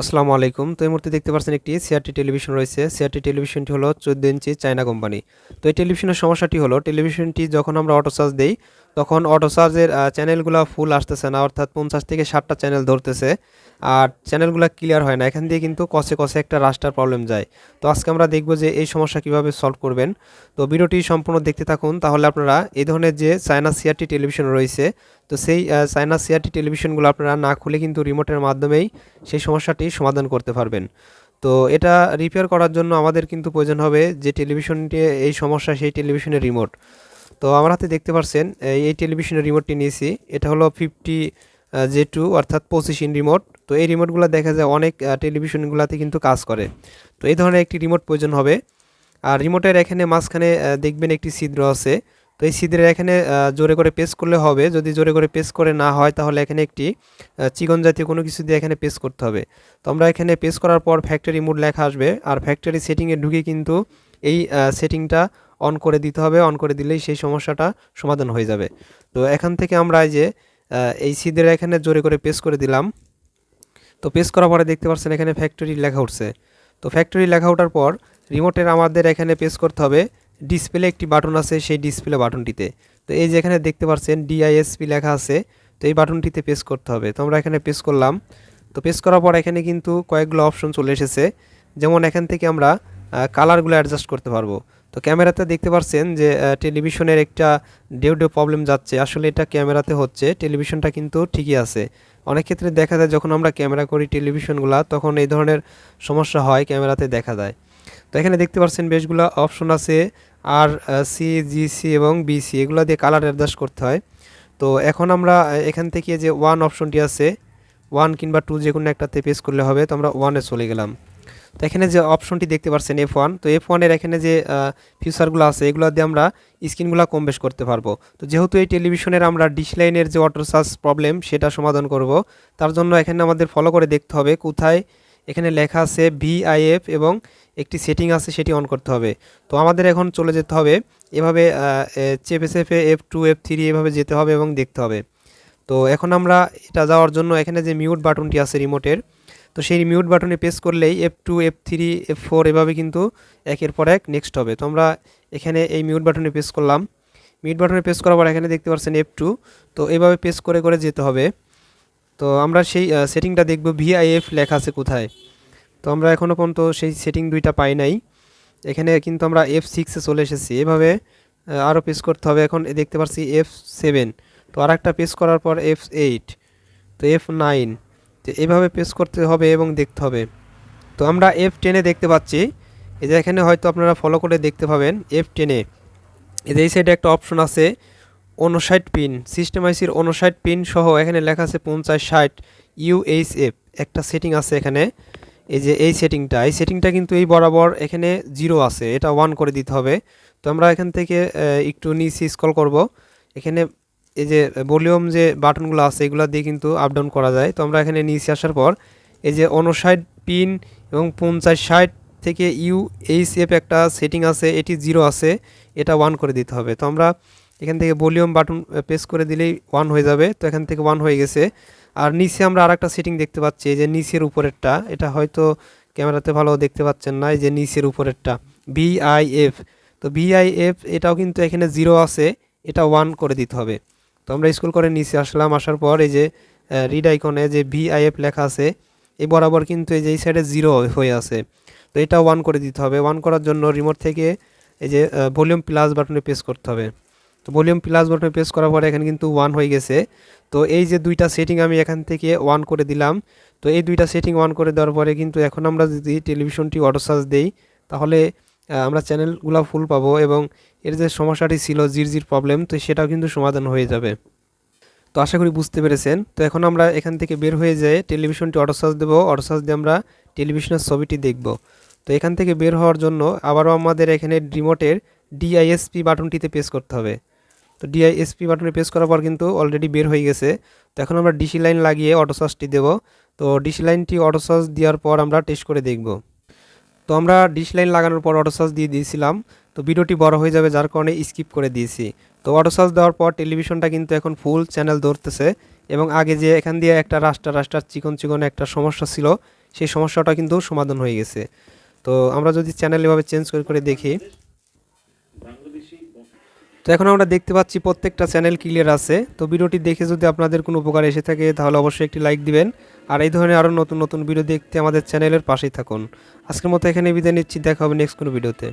আসসালামু আলাইকুম। তো এই মুহূর্তে দেখতে পাচ্ছেন একটি সিআরটি টেলিভিশন রয়েছে। সিআরটি টেলিভিশনটি হলো চোদ্দ ইঞ্চি চায়না কোম্পানি। তো এই টেলিভিশনের সমস্যাটি হলো, টেলিভিশনটি যখন আমরা অটো চার্জ দেই তখন অটো চার্জের চ্যানেলগুলো ফুল আসতেছে না, অর্থাৎ পঞ্চাশ থেকে ষাটটা চ্যানেল ধরতেছে। আর চ্যানেলগুলো ক্লিয়ার হয় না, এখান দিয়ে কিন্তু কষে কষে একটা রাস্টার প্রবলেম যায়। তো আজকে আমরা দেখব যে এই সমস্যা কীভাবে সলভ করবেন। তো ভিডিওটি সম্পূর্ণ দেখতে থাকুন, তাহলে আপনারা এই ধরনের যে চায়না সিআরটি টেলিভিশন রয়েছে, তো সেই চায়না সিআরটি টেলিভিশনগুলো আপনারা না খুলে কিন্তু রিমোটের মাধ্যমেই সেই সমস্যাটি সমাধান করতে পারবেন। তো এটা রিপেয়ার করার জন্য আমাদের কিন্তু প্রয়োজন হবে যে টেলিভিশনটি এই সমস্যা সেই টেলিভিশনের রিমোট তো আমার হাতে দেখতে পাচ্ছেন এই এই টেলিভিশনের রিমোটটি নিয়েছি। এটা হলো ফিফটি জে টু অর্থাৎ পঁচিশ ইন রিমোট তো এই রিমোটগুলো দেখা যায় অনেক টেলিভিশনগুলোতে কিন্তু কাজ করে। তো এই ধরনের একটি রিমোট প্রয়োজন হবে। আর রিমোটের এখানে মাঝখানে দেখবেন একটি ছিদ্র আছে। তো এই ছিদ্রের এখানে জোরে করে পেস করলে হবে। যদি জোরে করে পেস করে না হয়, তাহলে এখানে একটি চিকন জাতীয় কোনো কিছু দিয়ে এখানে পেস করতে হবে। তো আমরা এখানে পেস করার পর ফ্যাক্টরি মুড লেখা আসবে। আর ফ্যাক্টরি সেটিংয়ে ঢুকে কিন্তু এই সেটিংটা অন করে দিতে হবে অন করে দিলেই সেই সমস্যাটা সমাধান হয়ে যাবে। তো এখান থেকে আমরা এই যে এই ছিদ্রের এখানে জোরে করে পেস করে দিলাম। তো পেস করার পরে দেখতে পাচ্ছেন এখানে ফ্যাক্টরি লেখা উঠছে। তো ফ্যাক্টরি লেখা ওঠার পর রিমোটের আমাদের এখানে পেস করতে হবে। ডিসপ্লে একটি বাটন আছে, সেই ডিসপ্লে বাটনটিতে তো এই যে এখানে দেখতে পাচ্ছেন ডিআইএসপি লেখা আছে, তো এই বাটনটিতে পেস করতে হবে। তো আমরা এখানে পেস করলাম। তো পেস করার পর এখানে কিন্তু কয়েকগুলো অপশন চলে এসেছে। যেমন এখান থেকে আমরা কালারগুলো অ্যাডজাস্ট করতে পারব। তো ক্যামেরাতে দেখতে পাচ্ছেন যে টেলিভিশনের একটা ডেউ ডেউ প্রবলেম যাচ্ছে। আসলে এটা ক্যামেরাতে হচ্ছে, টেলিভিশনটা কিন্তু ঠিকই আছে। অনেক ক্ষেত্রে দেখা যায় যখন আমরা ক্যামেরা করি টেলিভিশনগুলো, তখন এই ধরনের সমস্যা হয় ক্যামেরাতে দেখা যায়। তো এখানে দেখতে পাচ্ছেন বেশগুলো অপশন আছে, আর সি জিসি এবং বিসি এগুলো দিয়ে কালার অ্যাডজাস্ট করতে হয়। তো এখন আমরা এখান থেকে যে ওয়ান অপশনটি আছে ওয়ান কিংবা টু যে কোনো একটাতে পেস করলে হবে, তো আমরা ওয়ানে চলে গেলাম। তো এখানে যে অপশনটি দেখতে পাচ্ছেন এফ ওয়ান তো এফ ওয়ানের এখানে যে ফিচারগুলো আছে, এগুলো দিয়ে আমরা স্ক্রিনগুলো কম বেশ করতে পারব। তো যেহেতু এই টেলিভিশনের আমরা ডিশ লাইনের যে ওয়াটার চার্জ প্রবলেম সেটা সমাধান করব। তার জন্য এখানে আমাদের ফলো করে দেখতে হবে কোথায় এখানে লেখা আছে ভিআইএফ এবং একটি সেটিং আছে, সেটি অন করতে হবে। তো আমাদের এখন চলে যেতে হবে, এভাবে চেপে চেপে এফ টু এফ থ্রি এভাবে যেতে হবে এবং দেখতে হবে। তো এখন আমরা এটা যাওয়ার জন্য এখানে যে মিউট বাটনটি আছে রিমোটের তো সেই মিউট বাটনে প্রেস করলেই F two F three F four এভাবে কিন্তু একের পর এক নেক্সট হবে। তো আমরা এখানে এই মিউট বাটনে প্রেস করলাম। মিউট বাটনে প্রেস করার পর এখানে দেখতে পাচ্ছেন এফ টু তো এভাবে প্রেস করে করে যেতে হবে। তো আমরা সেই সেটিংটা দেখব ভিআইএফ লেখা আছে কোথায়? তো আমরা এখনও পর্যন্ত সেই সেটিং দুইটা পাই নাই। এখানে কিন্তু আমরা এফ সিক্সে চলে এসেছি। এভাবে আরও পেস করতে হবে। এখন দেখতে পাচ্ছি এফ সেভেন তো আর একটা পেস করার পর এফ এইট তো এফ নাইন তো এভাবে পেস করতে হবে এবং দেখতে হবে। তো আমরা এফ টেনে দেখতে পাচ্ছি। এই যে এখানে হয়তো আপনারা ফলো করে দেখতে পাবেন এফ টেনে এই যে এই সাইডে একটা অপশন আছে উনষাট পিন সিস্টেম আইসির উনষাট পিন সহ এখানে লেখা আছে পঞ্চাশ ষাট ইউএইচএফ একটা সেটিং আছে এখানে। এই যে এই সেটিংটা এই সেটিংটা কিন্তু এই বরাবর এখানে জিরো আছে, এটা ওয়ান করে দিতে হবে। তো আমরা এখান থেকে একটু নিচে স্কল করব। এখানে এই যে ভলিউম যে বাটনগুলো আছে, এগুলো দিয়ে কিন্তু আপ ডাউন করা যায়। তো আমরা এখানে নিচে আসার পর এই যে উনষাট পিন এবং পঞ্চাশ ষাট থেকে ইউ এইচ এফ একটা সেটিং আছে, এটি জিরো আছে, এটা ওয়ান করে দিতে হবে। তো আমরা এখান থেকে ভলিউম বাটন প্রেস করে দিলেই ওয়ান হয়ে যাবে। তো এখান থেকে ওয়ান হয়ে গেছে। আর নিচে আমরা আর একটা সেটিং দেখতে পাচ্ছি, এই যে নিচের উপরেরটা। এটা হয়তো ক্যামেরাতে ভালো দেখতে পাচ্ছেন না, এই যে নিচের উপরেরটা ভিআইএফ তো ভিআইএফ এটাও কিন্তু এখানে জিরো আছে, এটা ওয়ান করে দিতে হবে। তো আমরা স্কুল করে নিচে আসলাম, আসার পর এই যে রিড আইকনে যে ভিআইএফ লেখা আছে, এই বরাবর কিন্তু এই যে এই সাইডে জিরো হয়ে আছে। তো এটা ওয়ান করে দিতে হবে। ওয়ান করার জন্য রিমোট থেকে এই যে ভলিউম প্লাস বাটনে প্রেস করতে হবে। তো ভলিউম প্লাস বাটনে প্রেস করার পরে এখানে কিন্তু ওয়ান হয়ে গেছে। তো এই যে দুইটা সেটিং আমি এখান থেকে ওয়ান করে দিলাম। তো এই দুইটা সেটিং ওয়ান করে দেওয়ার পরে কিন্তু এখন আমরা যদি টেলিভিশনটি অটো চার্জ দেই, তাহলে আমরা চ্যানেলগুলো ফুল পাবো এবং এর যে সমস্যাটি ছিল জির জির প্রবলেম তো সেটাও কিন্তু সমাধান হয়ে যাবে। তো আশা করি বুঝতে পেরেছেন। তো এখন আমরা এখান থেকে বের হয়ে যেয়ে টেলিভিশনটি অটো চার্জ দেবো। অটো চার্জ দিয়ে আমরা টেলিভিশনের ছবিটি দেখব। তো এখান থেকে বের হওয়ার জন্য আবারও আমাদের এখানে রিমোটের ডিআইএসপি বাটনটিতে প্রেস করতে হবে। তো ডিআইএসপি বাটনে প্রেস করার পর কিন্তু অলরেডি বের হয়ে গেছে। তো এখন আমরা ডিসি লাইন লাগিয়ে অটো চার্জটি দেবো। তো ডিসি লাইনটি অটো চার্জ দেওয়ার পর আমরা টেস্ট করে দেখব। তো আমরা ডিশ লাইন লাগানোর পর অটো চার্জ দিয়ে দিয়েছিলাম। তো ভিডিওটি বড় হয়ে যাবে, যার কারণে স্কিপ করে দিয়েছি। তো অটো চার্জ দেওয়ার পর টেলিভিশনটা কিন্তু এখন ফুল চ্যানেল ধরতেছে এবং আগে যে এখান দিয়ে একটা রাস্তা, রাস্তার চিকন চিকন একটা সমস্যা ছিল, সেই সমস্যাটা কিন্তু সমাধান হয়ে গেছে। তো আমরা যদি চ্যানেল এভাবে চেঞ্জ করে করে দেখি তো এখন আমরা দেখতে পাচ্ছি প্রত্যেকটা চ্যানেল ক্লিয়ার আছে। তো ভিডিওটি দেখে যদি আপনাদের কোনো উপকার এসে থাকে, তাহলে অবশ্যই একটি লাইক দিবেন। আর এই ধরনের আরও নতুন নতুন ভিডিও দেখতে আমাদের চ্যানেলের পাশেই থাকুন। আজকের মতো এখানে বিদায় নিচ্ছি, দেখা হবে নেক্সট কোনো ভিডিওতে